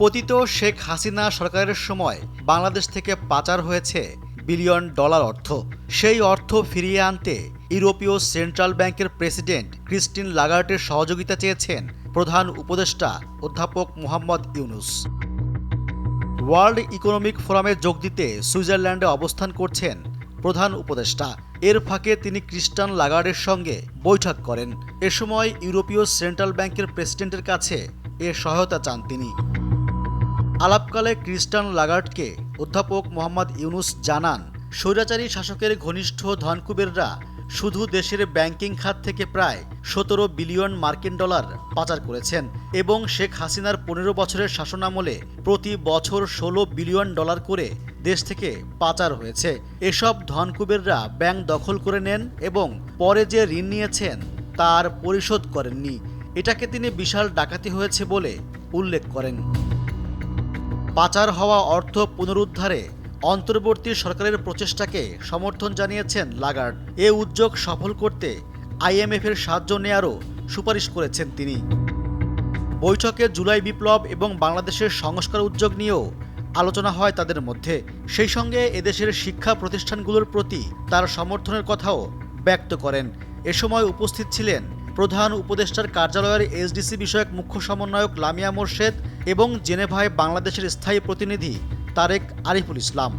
পতিত শেখ হাসিনা সরকারের সময় বাংলাদেশ থেকে পাচার হয়েছে বিলিয়ন ডলার অর্থ। সেই অর্থ ফিরিয়ে আনতে ইউরোপীয় সেন্ট্রাল ব্যাংকের প্রেসিডেন্ট ক্রিস্টিন লাগার্টের সহযোগিতা চেয়েছেন প্রধান উপদেষ্টা অধ্যাপক মোহাম্মদ ইউনুস। ওয়ার্ল্ড ইকোনমিক ফোরামে যোগ দিতে সুইজারল্যান্ডে অবস্থান করছেন প্রধান উপদেষ্টা। এর ফাঁকে তিনি ক্রিস্টান লাগার্ডের সঙ্গে বৈঠক করেন। এ সময় ইউরোপীয় সেন্ট্রাল ব্যাংকের প্রেসিডেন্টের কাছে এ সহায়তা চান তিনি। আলাপকালে ক্রিস্টান লাগার্ডকে অধ্যাপক মোহাম্মদ ইউনুস জানান, স্বৈরাচারী শাসকের ঘনিষ্ঠ ধনকুবেররা শুধু দেশের ব্যাংকিং খাত থেকে প্রায় সতেরো বিলিয়ন মার্কিন ডলার পাচার করেছেন এবং শেখ হাসিনার পনেরো বছরের শাসনামলে প্রতি বছর ষোলো বিলিয়ন ডলার করে দেশ থেকে পাচার হয়েছে। এসব ধনকুবেররা ব্যাংক দখল করে নেন এবং পরে যে ঋণ নিয়েছেন তার পরিশোধ করেননি। এটাকে তিনি বিশাল ডাকাতি হয়েছে বলে উল্লেখ করেন। পাচার হওয়া অর্থ পুনরুদ্ধারে অন্তর্বর্তী সরকারের প্রচেষ্টাকে সমর্থন জানিয়েছেন লাগার্ড। এ উদ্যোগ সফল করতে আইএমএফের সাহায্য নেয়ারও সুপারিশ করেছেন তিনি। বৈঠকে জুলাই বিপ্লব এবং বাংলাদেশের সংস্কার উদ্যোগ নিয়েও আলোচনা হয় তাদের মধ্যে। সেই সঙ্গে এদেশের শিক্ষা প্রতিষ্ঠানগুলোর প্রতি তার সমর্থনের কথাও ব্যক্ত করেন। এ সময় উপস্থিত ছিলেন প্রধান উপদেষ্টার কার্যালয়ের এসডিসি বিষয়ক মুখ্য সমন্বয়ক লামিয়া মোর্শেদ এবং জেনেভায় বাংলাদেশের স্থায়ী প্রতিনিধি তারেক আরিফুল ইসলাম।